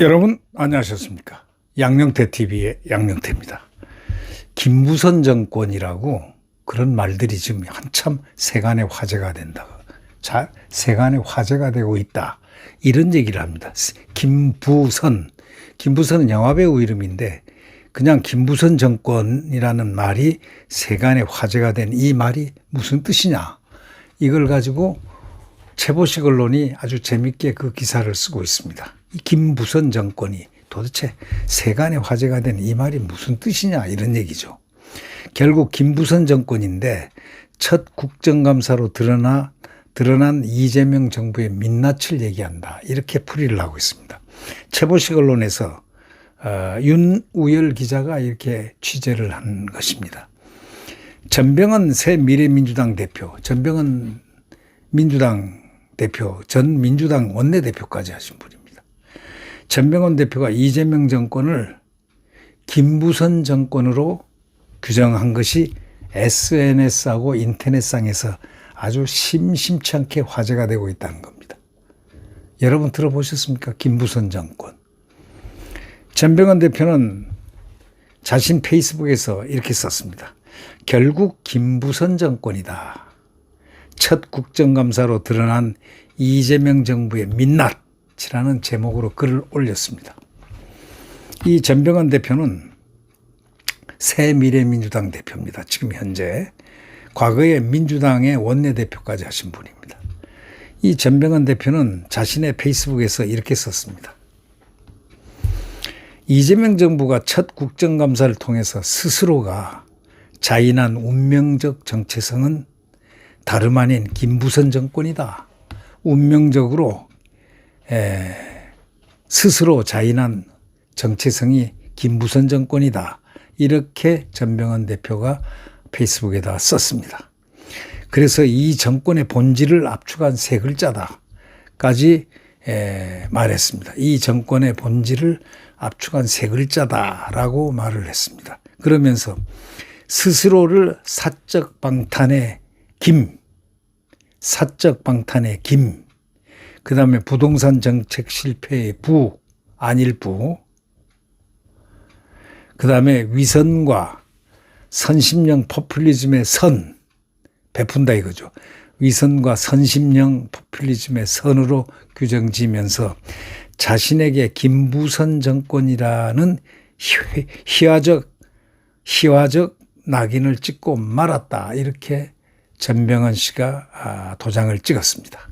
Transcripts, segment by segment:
여러분 안녕하셨습니까? 양령태 TV의 양령태입니다. 김부선 정권이라고 그런 말들이 지금 한참 세간의 화제가 된다. 자, 세간의 화제가 되고 있다. 이런 얘기를 합니다. 김부선. 김부선은 영화배우 이름인데 그냥 김부선 정권이라는 말이 세간의 화제가 된 이 말이 무슨 뜻이냐. 이걸 가지고 최보식 언론이 아주 재밌게 그 기사를 쓰고 있습니다. 이 김부선 정권이 도대체 세간의 화제가 된 이 말이 무슨 뜻이냐 이런 얘기죠. 결국 김부선 정권인데 첫 국정감사로 드러나 드러난 이재명 정부의 민낯을 얘기한다 이렇게 풀이를 하고 있습니다. 최보식 언론에서 어, 윤우열 기자가 이렇게 취재를 한 것입니다. 전병헌 새 미래민주당 대표, 전병헌 민주당 대표, 전 민주당 원내대표까지 하신 분입니다. 전병헌 대표가 이재명 정권을 김부선 정권으로 규정한 것이 SNS하고 인터넷상에서 아주 심심치 않게 화제가 되고 있다는 겁니다. 여러분 들어보셨습니까? 김부선 정권. 전병헌 대표는 자신 페이스북에서 이렇게 썼습니다. 결국 김부선 정권이다. 첫 국정감사로 드러난 이재명 정부의 민낯 이라는 제목으로 글을 올렸습니다. 이 전병헌 대표는 새 미래민주당 대표입니다. 지금 현재 과거에 민주당의 원내대표까지 하신 분입니다. 이 전병헌 대표는 자신의 페이스북에서 이렇게 썼습니다. 이재명 정부가 첫 국정감사를 통해서 스스로가 자인한 운명적 정체성은 다름 아닌 김부선 정권이다. 운명적으로 에, 스스로 자인한 정체성이 김부선 정권이다. 이렇게 전병헌 대표가 페이스북에다 썼습니다. 그래서 이 정권의 본질을 압축한 세 글자다까지 에, 말했습니다. 이 정권의 본질을 압축한 세 글자다라고 말을 했습니다. 그러면서 스스로를 사적 방탄의 김, 사적 방탄의 김, 그 다음에 부동산 정책 실패의 부, 안일부, 그 다음에 위선과 선심령 포퓰리즘의 선, 베푼다 이거죠. 위선과 선심령 포퓰리즘의 선으로 규정 지면서 자신에게 김부선 정권이라는 희화적, 희화적 낙인을 찍고 말았다. 이렇게 전병헌 씨가 아, 도장을 찍었습니다.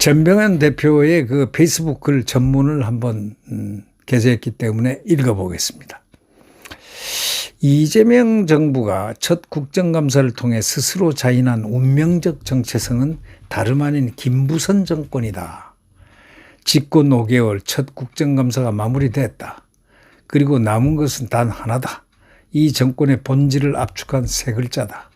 전병헌 대표의 그 페이스북 글 전문을 한번 음, 게재했기 때문에 읽어보겠습니다. 이재명 정부가 첫 국정감사를 통해 스스로 자인한 운명적 정체성은 다름 아닌 김부선 정권이다. 집권 5개월 첫 국정감사가 마무리됐다. 그리고 남은 것은 단 하나다. 이 정권의 본질을 압축한 세 글자다.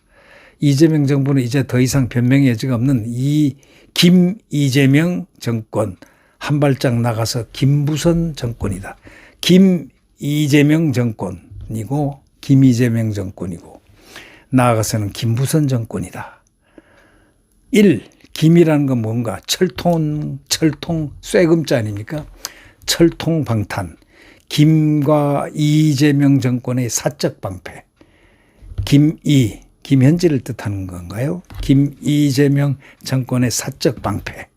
이재명 정부는 이제 더 이상 변명의 여지가 없는 이 김 이재명 정권 한 발짝 나가서 김부선 정권이다. 김 이재명 정권이고 김 이재명 정권이고 나아가서는 김부선 정권이다. 1. 김이라는 건 뭔가 철통 철통 쇠금자 아닙니까? 철통 방탄. 김과 이재명 정권의 사적 방패. 김이 김현지를 뜻하는 건가요? 김이재명 정권의 사적 방패.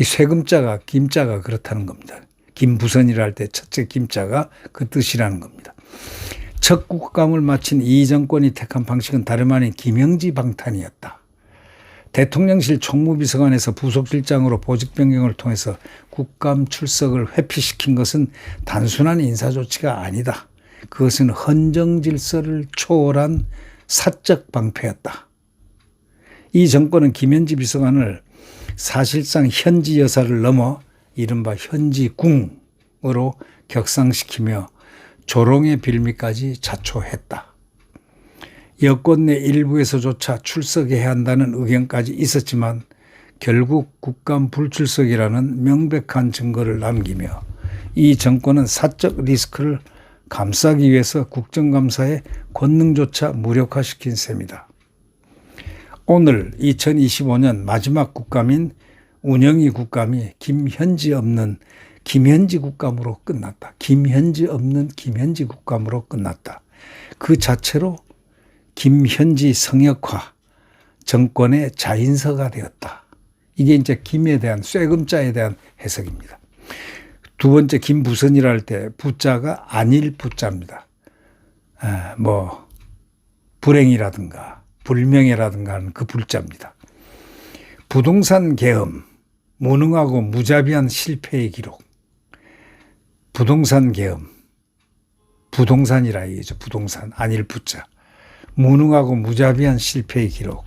이 쇠금자가 김자가 그렇다는 겁니다. 김부선이라 할 때 첫째 김자가 그 뜻이라는 겁니다. 첫 국감을 마친 이 정권이 택한 방식은 다름 아닌 김영지 방탄이었다. 대통령실 총무비서관에서 부속실장으로 보직 변경을 통해서 국감 출석을 회피시킨 것은 단순한 인사 조치가 아니다. 그것은 헌정 질서를 초월한 사적 방패였다. 이 정권은 김현지 비서관을 사실상 현지 여사를 넘어 이른바 현지궁으로 격상시키며 조롱의 빌미까지 자초했다. 여권 내 일부에서조차 출석해야 한다는 의견까지 있었지만 결국 국감 불출석이라는 명백한 증거를 남기며 이 정권은 사적 리스크를 감싸기 위해서 국정감사의 권능조차 무력화시킨 셈이다. 오늘 2025년 마지막 국감인 운영위 국감이 김현지 없는 김현지 국감으로 끝났다. 김현지 없는 김현지 국감으로 끝났다. 그 자체로 김현지 성역화 정권의 자인서가 되었다. 이게 이제 김에 대한 쇠금자에 대한 해석입니다. 두 번째 김부선이라 할 때 부자가 안일 부자입니다. 아, 뭐 불행이라든가 불명예라든가 하는 그 불자입니다. 부동산 계엄, 무능하고 무자비한 실패의 기록. 부동산 계엄, 부동산이라 얘기죠. 부동산 안일 부자. 무능하고 무자비한 실패의 기록.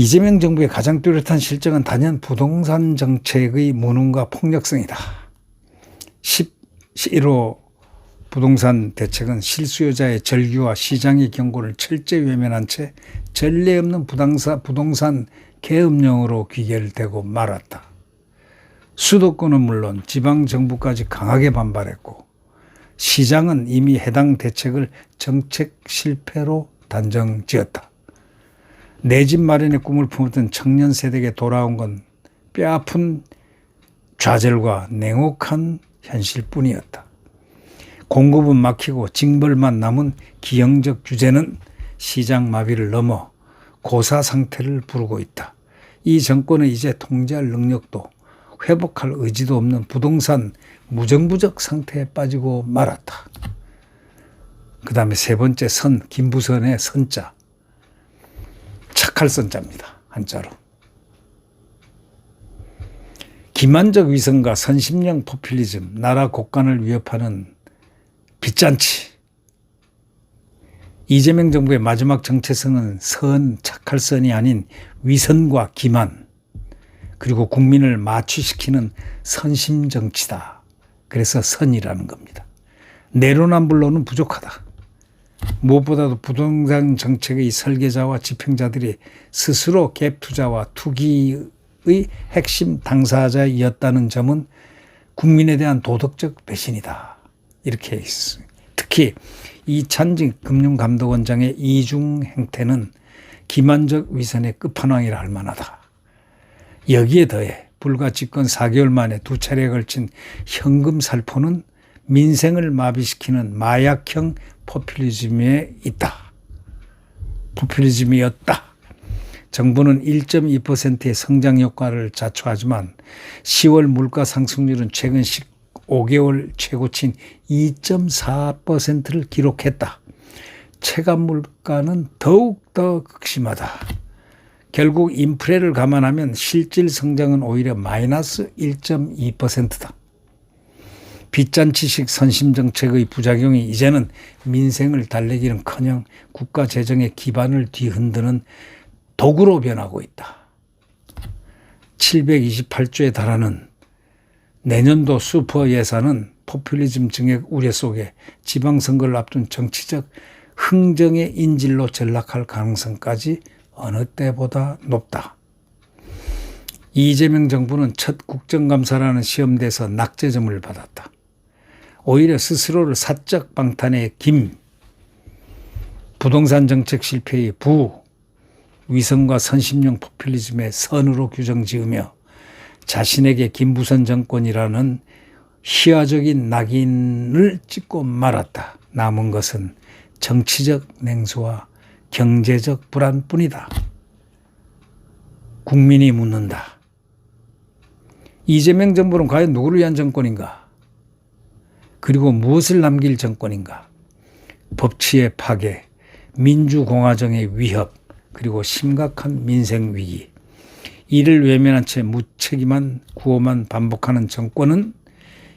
이재명 정부의 가장 뚜렷한 실정은 단연 부동산 정책의 무능과 폭력성이다. 11호 부동산 대책은 실수요자의 절규와 시장의 경고를 철저히 외면한 채 전례 없는 부당사, 부동산 계엄령으로 귀결되고 말았다. 수도권은 물론 지방 정부까지 강하게 반발했고 시장은 이미 해당 대책을 정책 실패로 단정 지었다. 내 집 마련의 꿈을 품었던 청년 세대에게 돌아온 건 뼈아픈 좌절과 냉혹한 현실뿐이었다. 공급은 막히고 징벌만 남은 기형적 규제는 시장 마비를 넘어 고사 상태를 부르고 있다. 이 정권은 이제 통제할 능력도 회복할 의지도 없는 부동산 무정부적 상태에 빠지고 말았다. 그 다음에 세 번째 선, 김부선의 선자. 착할 선자입니다. 한자로. 기만적 위선과 선심령 포퓰리즘, 나라 국간을 위협하는 빚잔치. 이재명 정부의 마지막 정체성은 선, 착할 선이 아닌 위선과 기만, 그리고 국민을 마취시키는 선심 정치다. 그래서 선이라는 겁니다. 내로남불로는 부족하다. 무엇보다도 부동산 정책의 설계자와 집행자들이 스스로 갭 투자와 투기의 핵심 당사자였다는 점은 국민에 대한 도덕적 배신이다. 이렇게 있습니다. 특히 이찬직 금융감독원장의 이중 행태는 기만적 위선의 끝판왕이라 할 만하다. 여기에 더해 불과 집권 4개월 만에 두 차례에 걸친 현금 살포는 민생을 마비시키는 마약형 포퓰리즘에 있다. 포퓰리즘이었다. 정부는 1.2%의 성장 효과를 자초하지만 10월 물가 상승률은 최근 15개월 최고치인 2.4%를 기록했다. 체감 물가는 더욱더 극심하다. 결국 인프레를 감안하면 실질 성장은 오히려 마이너스 1.2%다. 빚잔치식 선심정책의 부작용이 이제는 민생을 달래기는 커녕 국가 재정의 기반을 뒤흔드는 도구로 변하고 있다. 728조에 달하는 내년도 슈퍼 예산은 포퓰리즘 증액 우려 속에 지방선거를 앞둔 정치적 흥정의 인질로 전락할 가능성까지 어느 때보다 높다. 이재명 정부는 첫 국정감사라는 시험대에서 낙제점을 받았다. 오히려 스스로를 사적 방탄의 김, 부동산 정책 실패의 부, 위선과 선심용 포퓰리즘의 선으로 규정 지으며 자신에게 김부선 정권이라는 희화적인 낙인을 찍고 말았다. 남은 것은 정치적 냉소와 경제적 불안뿐이다. 국민이 묻는다. 이재명 정부는 과연 누구를 위한 정권인가? 그리고 무엇을 남길 정권인가? 법치의 파괴, 민주공화정의 위협, 그리고 심각한 민생 위기. 이를 외면한 채 무책임한 구호만 반복하는 정권은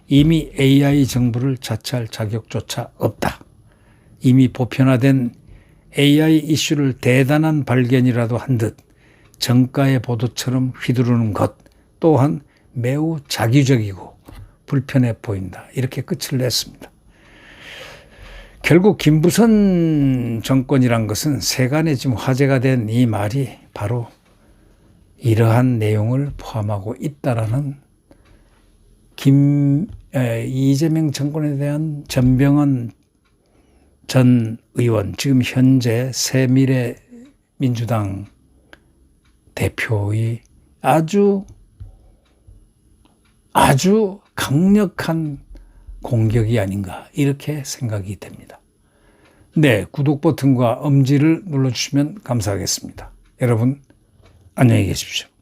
이미 AI 정부를 자처할 자격조차 없다. 이미 보편화된 AI 이슈를 대단한 발견이라도 한 듯 정가의 보도처럼 휘두르는 것 또한 매우 자기적이고 불편해 보인다. 이렇게 끝을 냈습니다. 결국 김부선 정권이란 것은 세간에 지금 화제가 된 이 말이 바로 이러한 내용을 포함하고 있다라는 김 에, 이재명 정권에 대한 전병헌 전 의원, 지금 현재 새미래 민주당 대표의 아주 아주 강력한 공격이 아닌가 이렇게 생각이 됩니다. 네, 구독 버튼과 엄지를 눌러주시면 감사하겠습니다. 여러분 안녕히 계십시오.